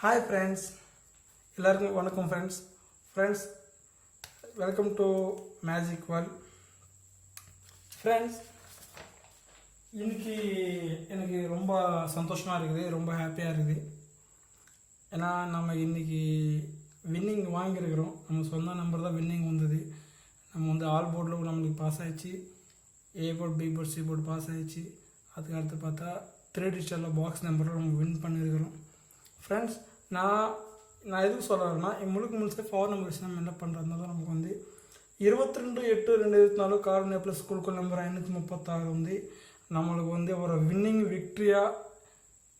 Hi friends எல்லாருக்கும் வணக்கம் friends friends welcome to magic world friends இன்னைக்கு எனக்கு ரொம்ப சந்தோஷமாக இருக்குது ரொம்ப ஹாப்பியாக இருக்குது. ஏன்னா நம்ம இன்னைக்கு வின்னிங் வாங்கியிருக்கிறோம். நம்ம சொந்த நம்பர் தான் வின்னிங் வந்தது. நம்ம வந்து ஆல் போர்டில் நம்மளுக்கு பாஸ் ஆகிடுச்சு A board B board C board pass ஆகிடுச்சு அதுக்கு அடுத்து பார்த்தா த்ரீ டிஜிட்டலில் பாக்ஸ் நம்பரில் நம்ம வின் பண்ணியிருக்கிறோம். ஃப்ரெண்ட்ஸ் நான் நான் எதுக்கு சொல்கிறேன்னா முழுக்க முழுசே ஃபார் நம்பர்ஸ் நம்ம என்ன பண்ணுறதுனால நமக்கு வந்து இருபத்தி ரெண்டு எட்டு ரெண்டு இருபத்தி நாலு காரணம் ப்ளஸ் குழுக்கள் நம்பர் ஐநூற்றி முப்பத்தாறு வந்து நம்மளுக்கு வந்து ஒரு வின்னிங் விக்ட்ரியாக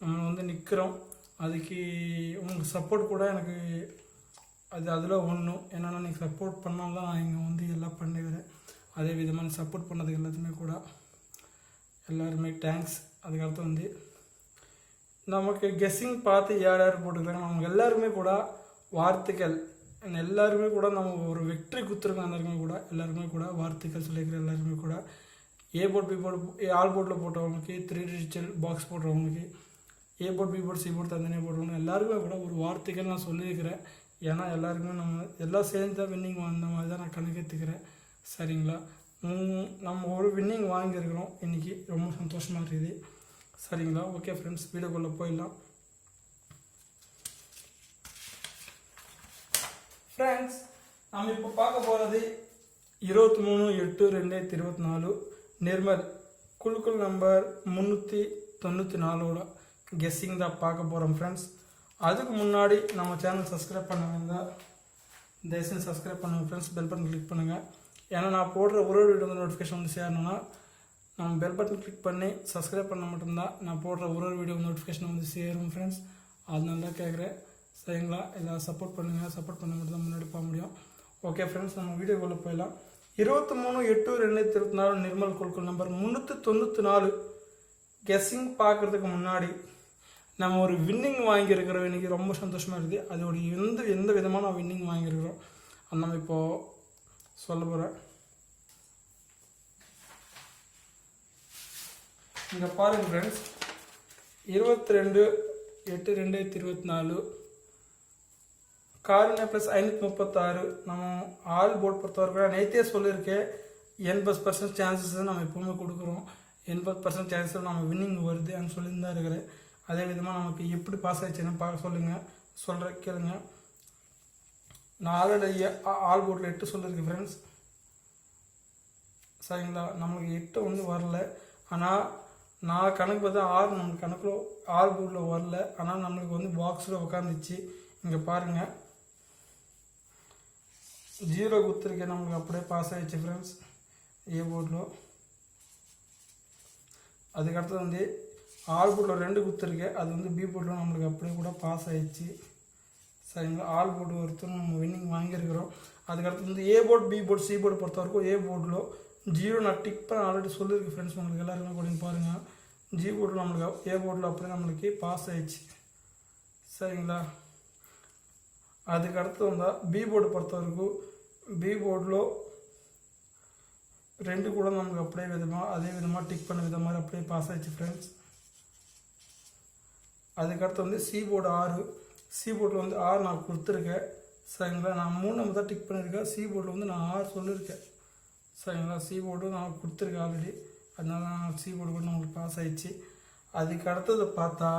நம்ம வந்து நிற்கிறோம் அதுக்கு உங்களுக்கு சப்போர்ட் கூட எனக்கு அது அதில் ஒன்றும் என்னென்னா நீங்கள் சப்போர்ட் பண்ணால் தான் நான் இங்கே வந்து எல்லாம் பண்ணுகிறேன் அதே விதமாக சப்போர்ட் பண்ணதுக்கு எல்லாத்துமே கூட எல்லாருமே தேங்க்ஸ் அதுக்கடுத்து வந்து நமக்கு கெஸ்ஸிங் பார்த்து யார் யார் போட்டுக்கிறாங்க நமக்கு எல்லாருமே கூட வார்த்தைகள் எல்லாருமே கூட நம்ம ஒரு வெற்றி குத்துருக்கோம் எல்லாருமே கூட எல்லாருமே கூட வார்த்தைகள் சொல்லியிருக்கிற எல்லாருமே கூட A board B board all போர்ட்டில் போட்டவங்களுக்கு three digital box போடுறவங்களுக்கு A board B board C board தந்தனே போடுறவங்க எல்லாருமே கூட ஒரு வார்த்தைகள் நான் சொல்லியிருக்கிறேன். ஏன்னா எல்லாருக்குமே நம்ம எல்லாம் சேர்ந்து தான் வின்னிங் வந்த மாதிரி தான் நான் கணக்கெடுத்துக்கிறேன். சரிங்களா? நம்ம ஒரு வின்னிங் வாங்கியிருக்கிறோம். இன்றைக்கி ரொம்ப சந்தோஷமாக இருக்குது. சரிங்களா? ஓகே ஃப்ரெண்ட்ஸ் வீடியோக்குள்ளே போயிடலாம். ஃப்ரெண்ட்ஸ் நம்ம இப்போ பார்க்க போகிறது இருபத்தி மூணு எட்டு ரெண்டாயிரத்தி இருபத்தி நாலு நிர்மல் குழுக்கள் நம்பர் முந்நூற்றி தொண்ணூற்றி நாலோட கெஸ்ஸிங் தான் பார்க்க போகிறோம் ஃப்ரெண்ட்ஸ் அதுக்கு முன்னாடி நம்ம சேனல் சப்ஸ்கிரைப் பண்ண தயவுசெய்து சப்ஸ்கிரைப் பண்ணுங்கள் ஃப்ரெண்ட்ஸ் பெல் பட்டன் கிளிக் பண்ணுங்கள் ஏன்னா நான் போடுற ஒரு ஒரு வீடியோ நோட்டிஃபிகேஷன் வந்து சேரணும்னா நம்ம பெல் பட்டன் கிளிக் பண்ணி சப்ஸ்கிரைப் பண்ண மட்டும்தான் நான் போடுற ஒரு ஒரு வீடியோ நோட்டிஃபிகேஷன் வந்து சேரும் ஃப்ரெண்ட்ஸ் அதனால தான் கேட்குறேன் சரிங்களா? எல்லாம் சப்போர்ட் பண்ணுங்கள் சப்போர்ட் பண்ண மட்டும் தான் முன்னாடி போக முடியும். ஓகே ஃப்ரெண்ட்ஸ் நம்ம வீடியோக்குள்ளே போயிடலாம். இருபத்தி மூணு எட்டு ரெண்டாயிரத்தி இருபத்தி நாலு நிர்மல் கொள்கை நம்பர் முந்நூற்றி தொண்ணூற்றி நாலு. கெஸ்ஸிங் பார்க்குறதுக்கு முன்னாடி நம்ம ஒரு வின்னிங் வாங்கியிருக்கிறோம். இன்னைக்கு ரொம்ப சந்தோஷமாக இருக்குது. அதோட எந்த எந்த விதமான வின்னிங் வாங்கியிருக்கிறோம்? அது நம்ம இப்போது சொல்ல போகிறேன் இங்கே பாருங்கள் ஃப்ரெண்ட்ஸ் இருபத்தி ரெண்டு எட்டு ரெண்டாயிரத்தி இருபத்தி நாலு காரின ப்ளஸ் ஐநூற்றி முப்பத்தாறு. நம்ம ஆல் போர்ட் பொறுத்தவரைக்கும் நேற்றே சொல்லியிருக்கேன். எண்பது பர்சன்ட் சான்சஸ் நம்ம எப்பவுமே கொடுக்குறோம். எண்பது பர்சன்ட் சான்சஸ் நம்ம வின்னிங் வருதுன்னு சொல்லி தான் இருக்கிறேன். அதே விதமாக நமக்கு எப்படி பாஸ் ஆகிடுச்சுன்னு பார்க்க சொல்லுங்கள் சொல்கிற கேளுங்க. நான் ஆல்ரெடி ஆல் போர்டில் எட்டு சொல்லியிருக்கேன் ஃப்ரெண்ட்ஸ் சரிங்களா? நம்மளுக்கு எட்டு வந்து வரல. ஆனால் நான் கணக்கு பார்த்தா ஆறு நம்ம கணக்கில் ஆறு போர்டில் வரல. ஆனால் நம்மளுக்கு வந்து பாக்ஸில் உட்காந்துச்சு இங்கே பாருங்கள் ஜீரோ குத்துருக்கேன் நம்மளுக்கு அப்படியே பாஸ் ஆகிடுச்சு ஃப்ரெண்ட்ஸ் ஏ போர்டில் அதுக்கடுத்து வந்து ஆல் போர்டில் ரெண்டு குத்துருக்கேன் அது வந்து பி போர்டில் நம்மளுக்கு அப்படியே கூட பாஸ் ஆகிடுச்சு சரிங்களா ஆல் போர்டு ஒருத்தர் நம்ம வின்னிங் வாங்கியிருக்கிறோம். அதுக்கடுத்து வந்து A board B board C board பொறுத்த வரைக்கும் ஏ போர்டில் ஜீரோ நான் டிக் பண்ண ஆல்ரெடி சொல்லியிருக்கு ஃப்ரெண்ட்ஸ் உங்களுக்கு எல்லாருமே கூட பாருங்கள் ஜி போர்டில் நம்மளுக்கு ஏ போர்டில் அப்படியே நம்மளுக்கு பாஸ் ஆயிடுச்சு. சரிங்களா? அதுக்கு அடுத்து வந்தால் பி போர்டு பொறுத்த வரைக்கும் பி போர்டில் ரெண்டு கூட நமக்கு அப்படியே விதமாக அதே விதமாக டிக் பண்ண வித மாதிரி அப்படியே பாஸ் ஆயிடுச்சு ஃப்ரெண்ட்ஸ் அதுக்கடுத்து வந்து சி போர்டு ஆறு சி போர்டில் வந்து ஆறு நான் கொடுத்துருக்கேன். சரிங்களா? நான் மூணு நம்பர் தான் டிக் பண்ணியிருக்கேன். சி போர்டில் வந்து நான் ஆறு சொல்லியிருக்கேன். சரிங்களா சி போர்டு நான் கொடுத்துருக்கேன் ஆல்ரெடி அதனால நான் சி போர்டு கூட நம்மளுக்கு பாஸ் ஆயிடுச்சு. அதுக்கு அடுத்தது பார்த்தா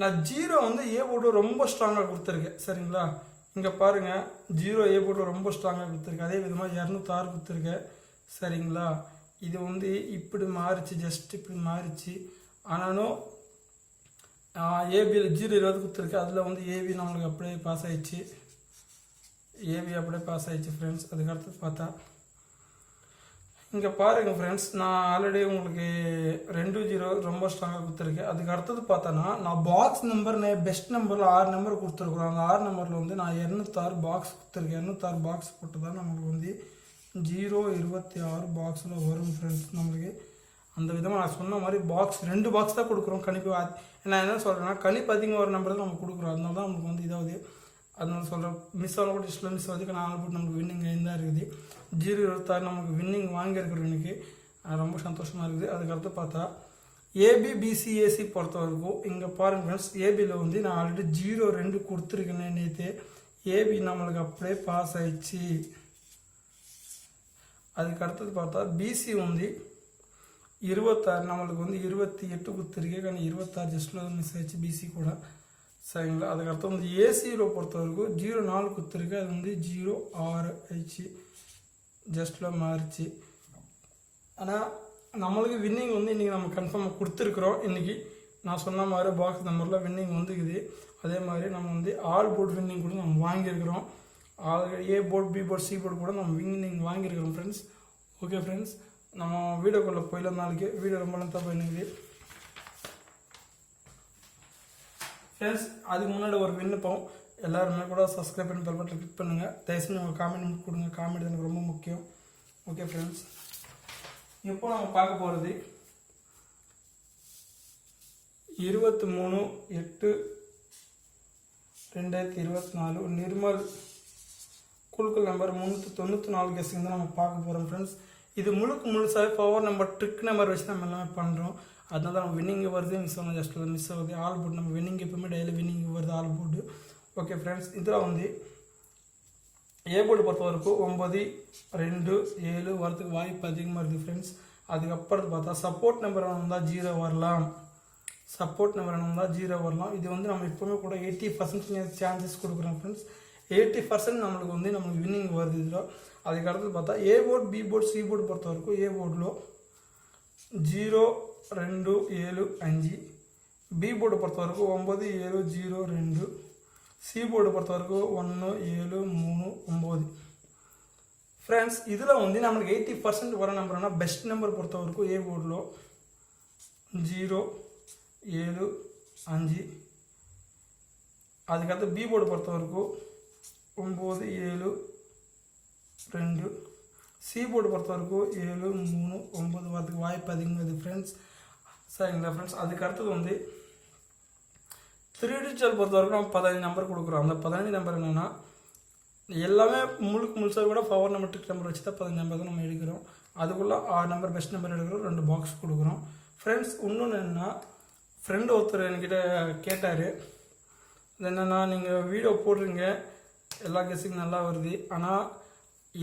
நான் ஜீரோ வந்து ஏ போர்டு ரொம்ப ஸ்ட்ராங்காக கொடுத்துருக்கேன். சரிங்களா? இங்கே பாருங்கள் ஜீரோ ஏ போர்டு ரொம்ப ஸ்ட்ராங்காக கொடுத்துருக்கேன். அதே விதமாக இரநூத்தாறு கொடுத்துருக்கேன். சரிங்களா? இது வந்து இப்படி மாறிச்சு ஜஸ்ட் இப்படி மாறிச்சு. ஆனாலும் ஏபியில் ஜீரோ இருபது கொடுத்துருக்கு அதில் வந்து ஏபி நம்மளுக்கு அப்படியே பாஸ் ஆயிடுச்சு. ஏபி அப்படியே பாஸ் ஆயிடுச்சு ஃப்ரெண்ட்ஸ் அதுக்கடுத்து பார்த்தா இங்கே பாருங்கள் ஃப்ரெண்ட்ஸ் நான் ஆல்ரெடி உங்களுக்கு ரெண்டு ஜீரோ ரொம்ப ஸ்ட்ராங்காக கொடுத்துருக்கேன். அதுக்கு அடுத்தது பார்த்தோன்னா நான் பாக்ஸ் நம்பர் நான் பெஸ்ட் நம்பரில் ஆறு நம்பர் கொடுத்துருக்குறோம். அந்த ஆறு நம்பரில் வந்து நான் இரநூத்தாறு பாக்ஸ் கொடுத்துருக்கேன். இரநூத்தாறு பாக்ஸ் போட்டு தான் நம்மளுக்கு வந்து ஜீரோ இருபத்தி ஆறு பாக்ஸில் வரும் ஃப்ரெண்ட்ஸ் நம்மளுக்கு அந்த விதமாக நான் சொன்ன மாதிரி பாக்ஸ் ரெண்டு பாக்ஸ் தான் கொடுக்குறோம். கணிப்பு நான் என்ன சொல்கிறேன்னா கணிப்பு அதிகமாக ஒரு நம்பர் தான் நம்ம கொடுக்குறோம். அதனால தான் நமக்கு வந்து இதாகுது அதனால சொல்கிறேன் மிஸ் ஆன கூட இஷ்டம் மிஸ் ஆகுதுக்கு நாலு போட்டு நமக்கு வின்னிங் தான் இருக்குது ஜீரோ இருபத்தாறு நமக்கு வின்னிங் வாங்கியிருக்கிறோம் இன்னைக்கு அது ரொம்ப சந்தோஷமாக இருக்குது அதுக்கடுத்து பார்த்தா ஏபி பிசிஏசி பொறுத்த வரைக்கும் இங்கே பாருங்க ஃப்ரெண்ட்ஸ் ஏபியில் வந்து நான் ஆல்ரெடி ஜீரோ ரெண்டு கொடுத்துருக்கேனே நேற்று ஏபி நம்மளுக்கு அப்படியே பாஸ் ஆயிடுச்சு அதுக்கு அடுத்தது பார்த்தா பிசி வந்து இருபத்தாறு நம்மளுக்கு வந்து இருபத்தி எட்டு கொடுத்துருக்கே కానీ இருபத்தாறு ஜஸ்ட்டில் மிஸ் ஆயிடுச்சு பிசி கூட சரிங்களா? அதுக்கு அர்த்தம் வந்து ஏசியில் பொறுத்த வரைக்கும் ஜீரோ நாலு கொடுத்துருக்கு அது வந்து ஜீரோ ஆறு ஆயிடுச்சு ஜஸ்ட்டில் மாறிச்சு. ஆனால் நம்மளுக்கு வின்னிங் வந்து இன்றைக்கி நம்ம கன்ஃபார்மாக கொடுத்துருக்குறோம். இன்றைக்கி நான் சொன்ன மாதிரி பாக்ஸ் நம்பரில் வின்னிங் வந்துக்குது. அதே மாதிரி நம்ம வந்து ஆல் போர்ட் வின்னிங் கூட நம்ம வாங்கியிருக்கிறோம். All A board B board C board கூட நம்ம வின்னிங் வாங்கியிருக்கிறோம் ஃப்ரெண்ட்ஸ் ஓகே ஃப்ரெண்ட்ஸ் நம்ம வீடியோக்குள்ளே போயிடலாம் நாளைக்கு. வீடியோ ரொம்ப லென்த்தாக போயிருக்குது ஃப்ரெண்ட்ஸ் அதுக்கு முன்னாடி ஒரு விண்ணப்பம். எல்லாருமே கூட சப்ஸ்கிரைப் பண்ணி பெல் பட்டன் கிளிக் பண்ணுங்கள் தயவுசெய்து உங்கள் காமெண்ட் கொடுங்க. காமெண்ட் எனக்கு ரொம்ப முக்கியம். ஓகே ஃப்ரெண்ட்ஸ் இப்போ நம்ம பார்க்க போகிறது இருபத்தி மூணு எட்டு ரெண்டாயிரத்தி இருபத்தி நாலு நிர்மல் குழுக்கள் நம்பர் முந்நூற்றி தொண்ணூற்றி நாலு கெஸ்டிங் தான் நம்ம பார்க்க போகிறோம் ஃப்ரெண்ட்ஸ் இது முழுக்க முழுசாக பவர் நம்பர் ட்ரிக் நம்பர் வச்சு நம்ம எல்லாமே பண்ணுறோம் அதனால தான் நம்ம வின்னிங் வருது மிஸ் ஆகும் ஜஸ்ட் மிஸ் ஆகுது ஆல் போர்டு நம்ம வின்னிங் எப்பவுமே டெய்லி வின்னிங் வருது ஆல் போர்டு ஓகே ஃப்ரெண்ட்ஸ் இதில் வந்து ஏ போர்டு பொறுத்த வரைக்கும் ஒம்பது ரெண்டு ஏழு வரதுக்கு வாய்ப்பு அதிகமாக இருக்குது ஃப்ரெண்ட்ஸ் அதுக்கப்புறம் பார்த்தா சப்போர்ட் நம்பர் வந்தால் ஜீரோ வரலாம் சப்போர்ட் நம்பர் வந்தால் ஜீரோ வரலாம் இது வந்து நம்ம எப்போவுமே கூட எயிட்டி பர்சன்டேஜ் சான்சஸ் கொடுக்குறோம் ஃப்ரெண்ட்ஸ் எயிட்டி பர்சன்ட் நம்மளுக்கு வந்து நம்மளுக்கு வின்னிங் வருது இதில் அதுக்கு அடுத்து பார்த்தா A board B board C board பொறுத்த வரைக்கும் ஏ போர்டில் జీరో రెండు ఏడు అంజు பி போர்டு பொறுத்த வரைக்கும் ஒம்பது ஏழு ஜீரோ ரெண்டு. சி போர்டு பொறுத்த வரைக்கும் ஒன்று ஏழு மூணு ஒம்பது ஃப்ரெண்ட்ஸ் இதில் வந்து நம்மளுக்கு எயிட்டி பர்சன்ட் வர நம்பர்னா பெஸ்ட் நம்பர் பொறுத்த வரைக்கும் ஏ போர்டில் ஜீரோ ஏழு அஞ்சு. அதுக்கடுத்து பி போர்டு பொறுத்த வரைக்கும் ஒம்பது ஏழு ரெண்டு. சி போர்டு பொறுத்த வரைக்கும் ஏழு மூணு ஒம்பது வரதுக்கு வாய்ப்பு அதிகமாகுது ஃப்ரெண்ட்ஸ் சரிங்களா ஃப்ரெண்ட்ஸ் அதுக்கு அடுத்தது வந்து த்ரீ டிஜிட்டல் பொறுத்த வரைக்கும் நம்ம பதினஞ்சு நம்பர் கொடுக்குறோம். அந்த பதினஞ்சு நம்பர் என்னென்னா எல்லாமே முழுக்க முழுசாக கூட பவர் நம்பர் ட்ரிக் நம்பர் வச்சு தான் பதினஞ்சு நம்பர் தான் நம்ம எடுக்கிறோம். அதுக்குள்ளே ஆறு நம்பர் பெஸ்ட் நம்பர் எடுக்கிறோம். ரெண்டு பாக்ஸ் கொடுக்குறோம். ஃப்ரெண்ட்ஸ் இன்னொன்று என்னென்னா ஃப்ரெண்டு ஒருத்தர் என்கிட்ட கேட்டார். அது என்னென்னா நீங்கள் வீடியோ போடுறீங்க. எல்லா கெஸ்ஸிங் நல்லா வருது. ஆனால்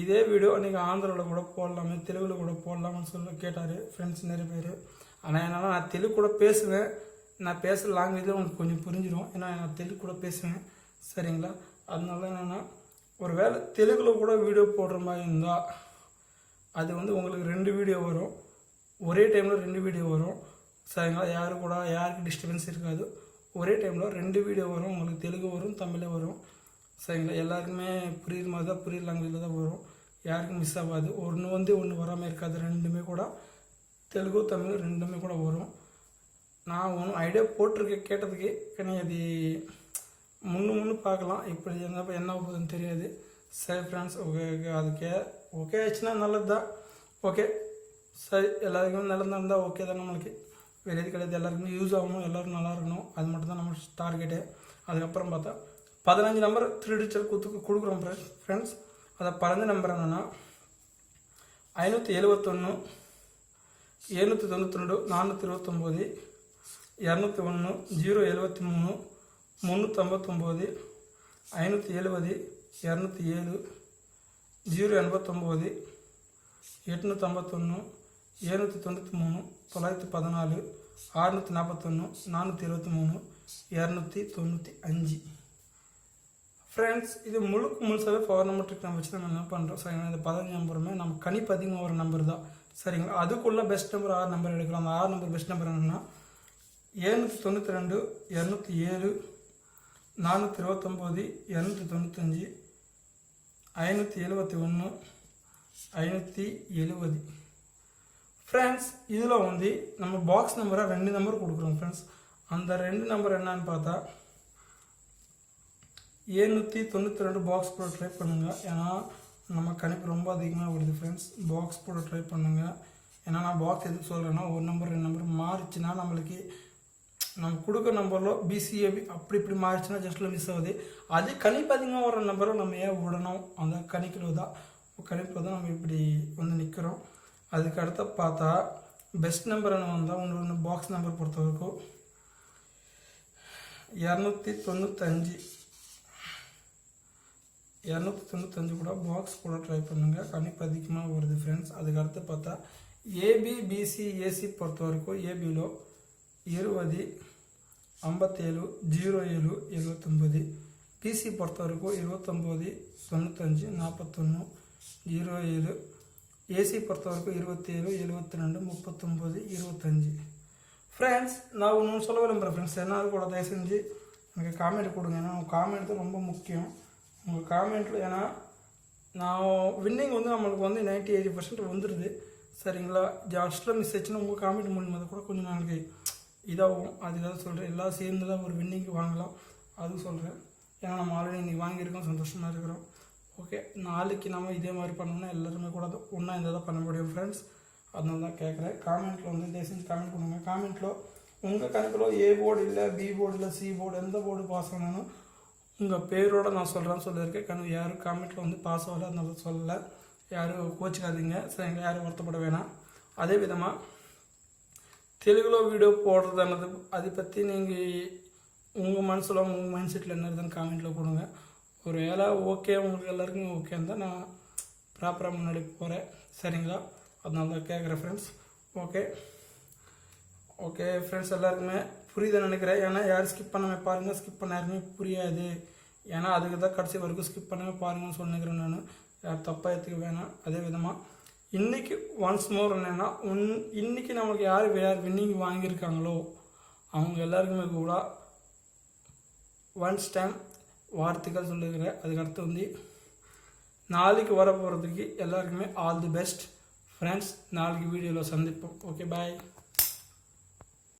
இதே வீடியோ நீங்கள் ஆந்திராவில் கூட போடலாமே தெலுங்கில் கூட போடலாம்னு சொல்லி கேட்டார். ஃப்ரெண்ட்ஸ் நிறைய பேர். ஆனால் என்னன்னா நான் தெலுங்கு கூட பேசுவேன். நான் பேசுகிற லாங்குவேஜில் உங்களுக்கு கொஞ்சம் புரிஞ்சிடும் ஏன்னா நான் தெலுங்கு கூட பேசுவேன். சரிங்களா? அதனால என்னென்னா ஒரு வேளை தெலுங்கில் கூட வீடியோ போடுற மாதிரி இருந்தால் அது வந்து உங்களுக்கு ரெண்டு வீடியோ வரும். ஒரே டைமில் ரெண்டு வீடியோ வரும். சரிங்களா? யாரு கூட யாருக்கு டிஸ்டர்பன்ஸ் இருக்காது. ஒரே டைமில் ரெண்டு வீடியோ வரும். உங்களுக்கு தெலுங்கு வரும் தமிழே வரும். சரிங்களா? எல்லாருக்குமே புரியுற மாதிரி தான் புரியுற லாங்குவேஜில் தான் வரும். யாருக்கும் மிஸ் ஆகாது. ஒன்று வந்து ஒன்று வராமல் இருக்காது. ரெண்டுமே கூட தெலுங்கு தமிழ் ரெண்டுமே கூட வரும். நான் ஒன்றும் ஐடியா போட்டிருக்கேன் கேட்டதுக்கு. ஆனால் அது முன்னு முன்னு பார்க்கலாம். இப்படி என்ன என்ன போகுதுன்னு தெரியாது. சரி ஃப்ரெண்ட்ஸ் ஓகே ஓகே அதுக்கே ஓகே ஆச்சுன்னா நல்லது தான் ஓகே சரி எல்லாருக்குமே நல்லதாக இருந்தால் ஓகே தான் நம்மளுக்கு. வேறு எது கிடையாது. எல்லாருக்குமே யூஸ் ஆகணும். எல்லோரும் நல்லா இருக்கணும். அது மட்டும் தான் நம்ம டார்கெட்டு அதுக்கப்புறம் பார்த்தா பதினஞ்சு நம்பர் த்ரீ டிஜிட்டல் கொடுத்து கொடுக்குறோம் ஃப்ரெண்ட்ஸ் அதை பதினஞ்சு நம்பர் என்னென்னா ஐநூற்றி எழுபத்தொன்று எழுநூற்றி தொண்ணூற்றி ரெண்டு நானூற்றி இருபத்தொம்போது இரநூத்தி ஒன்று ஜீரோ எழுபத்தி மூணு முந்நூற்றம்பத்தொம்போது ஐநூற்றி எழுபது இரநூத்தி ஏழு ஜீரோ எண்பத்தொம்போது எட்நூற்றம்பத்தொன்று எழுநூற்றி தொண்ணூற்றி மூணு தொள்ளாயிரத்தி பதினாலு ஆறுநூற்றி நாற்பத்தொன்று நானூற்றி இருபத்தி மூணு இரநூத்தி தொண்ணூற்றி அஞ்சு. ஃப்ரெண்ட்ஸ் இது முழுக்க முழுசாகவே பவர் நம்பர் ட்ரிக் நம்ம வச்சு நம்ம என்ன பண்ணுறோம் ஸோ இந்த பதினஞ்சு நம்பருமே நம்ம கணிப்பு அதிகமாக ஒரு நம்பர் தான். சரிங்களா? அதுக்குள்ளே பெஸ்ட் நம்பர் ஆறு நம்பர் எடுக்கலாம். அந்த ஆறு நம்பர் பெஸ்ட் நம்பர் என்னென்னா ஏழ்நூற்றி தொண்ணூற்றி ரெண்டு இரநூத்தி ஏழு நானூற்றி இருபத்தொம்போது இரநூத்தி தொண்ணூத்தஞ்சு ஐநூற்றி எழுபத்தி ஒன்று ஐநூற்றி எழுபது. ஃப்ரெண்ட்ஸ் இதில் வந்து நம்ம பாக்ஸ் நம்பராக ரெண்டு நம்பர் கொடுக்குறோம் ஃப்ரெண்ட்ஸ் அந்த ரெண்டு நம்பர் என்னன்னு பார்த்தா ஏழ்நூற்றி தொண்ணூற்றி ரெண்டு பாக்ஸ் கூட ட்ரை பண்ணுங்கள் ஏன்னா நம்ம கணிப்பு ரொம்ப அதிகமாக வருது ஃப்ரெண்ட்ஸ் பாக்ஸ் போட ட்ரை பண்ணுங்கள் ஏன்னா நான் பாக்ஸ் எதுக்கு சொல்கிறேன்னா ஒரு நம்பர் ரெண்டு நம்பர் மாறிச்சுன்னா நம்மளுக்கு நம்ம கொடுக்குற நம்பரில் பிசிஏபி அப்படி இப்படி மாறிச்சுன்னா ஜஸ்ட்டில் மிஸ் ஆகுது. அது கணிப்பு அதிகமாக வர நம்பரும் நம்ம ஏன் விடணும்? அந்த கணிக்கில் தான். கணிப்பில் தான் நம்ம இப்படி வந்து நிற்கிறோம் அதுக்கு அடுத்த பார்த்தா பெஸ்ட் நம்பர் என்ன வந்தால் ஒன்று பாக்ஸ் நம்பர் பொறுத்த வரைக்கும் இரநூத்தி தொண்ணூத்தஞ்சு. இரநூத்தி தொண்ணூத்தஞ்சு கூட பாக்ஸ் கூட ட்ரை பண்ணுங்கள் கணிப்பு அதிகமாக வருது ஃப்ரெண்ட்ஸ் அதுக்கு அடுத்து பார்த்தா ஏபி பிசி ஏசி பொறுத்த வரைக்கும் ஏபிలో இருபது ஐம்பத்தேழு ஜீரோ ஏழு எழுபத்தொம்பது பிசி பொறுத்த வரைக்கும் இருபத்தொம்போது தொண்ணூத்தஞ்சு நாற்பத்தொன்று ஜீரோ ஏழு ஏசி பொறுத்த வரைக்கும் இருபத்தேழு எழுபத்தி ரெண்டு முப்பத்தொம்போது இருபத்தஞ்சி ஃப்ரெண்ட்ஸ் நான் ஒன்று சொல்ல விரும்புகிறேன் ஃப்ரெண்ட்ஸ் என்ன கூட தயவு செஞ்சு எனக்கு காமெண்ட் கொடுங்க ஏன்னா காமெண்ட் தான் ரொம்ப முக்கியம் உங்கள் காமெண்ட்டில் ஏன்னா நான் வின்னிங் வந்து நம்மளுக்கு வந்து நைன்ட்டி எயிட்டி பர்சன்ட் வந்துடுது சரிங்களா? ஜாஸ்ட்டில் மிஸ் ஆச்சுன்னா உங்கள் காமெண்ட் மூலியமாக கூட கொஞ்சம் நாளைக்கு இதாகும். அதுக்காக சொல்கிறேன் எல்லாம் சேர்ந்து தான் ஒரு வின்னிங்கு வாங்கலாம். அதுவும் சொல்கிறேன் ஏன்னா நம்ம ஆல்ரெடி இன்றைக்கி வாங்கியிருக்கோம். சந்தோஷமாக இருக்கிறோம். ஓகே நாளைக்கு நம்ம இதே மாதிரி பண்ணோம்னா எல்லாருமே கூட ஒன்றா இருந்தால் தான் பண்ண முடியும் ஃப்ரெண்ட்ஸ் அதனால தான் கேட்குறேன் காமெண்ட்டில் வந்து தயவுசெஞ்சு காமெண்ட் பண்ணுங்கள் காமெண்ட்டில் உங்கள் கணக்கில் ஏ போர்டு இல்லை பி போர்டு இல்லை சி போர்டு எந்த போர்டு பாஸ் பண்ணணும் உங்கள் பேரோட நான் சொல்கிறேன்னு சொல்லியிருக்கேன். கண்ணு யாரும் காமெண்ட்டில் வந்து பாஸ் ஆகல அதனால சொல்லலை. யாரும் கோச்சிக்காதீங்க. சரிங்களா யாரும் வருத்தப்பட வேணாம். அதே விதமாக தெலுங்குல வீடியோ போடுறதுன்னது அதை பற்றி நீங்கள் உங்கள் மனசில் உங்கள் மைண்ட் செட்டில் என்ன இருக்குதுன்னு காமெண்ட்டில் கொடுங்க ஒரு வேலை ஓகே உங்களுக்கு எல்லாருக்கும் ஓகேன்னு தான் நான் ப்ராப்பராக முன்னாடி போகிறேன் சரிங்களா? அதனால தான் கேட்குறேன் ஃப்ரெண்ட்ஸ் ஓகே ஓகே ஃப்ரெண்ட்ஸ் எல்லாருக்குமே புரியுதுன்னு நினைக்கிறேன். ஏன்னா யாரும் ஸ்கிப் பண்ணாமல் பாருங்கள் ஸ்கிப் பண்ண யாருமே புரியாது. ஏன்னா அதுக்கு தான் கடைசி வரைக்கும் ஸ்கிப் பண்ணாமல் பாருங்கன்னு சொன்னிக்கிறேன் நான். யார் தப்பாக எடுத்துக்க வேணாம். அதே விதமாக இன்றைக்கி ஒன்ஸ் மோர் என்னென்னா உன் இன்றைக்கி நம்மளுக்கு யார் யார் வின்னிங் வாங்கியிருக்காங்களோ அவங்க எல்லாருக்குமே கூட ஒன்ஸ் டைம் வார்த்தைகள் சொல்லுகிறேன் அதுக்கடுத்து வந்து நாளைக்கு வர போகிறதுக்கு எல்லாருக்குமே ஆல் தி பெஸ்ட் ஃப்ரெண்ட்ஸ் நாளைக்கு வீடியோவில் சந்திப்போம். Okay bye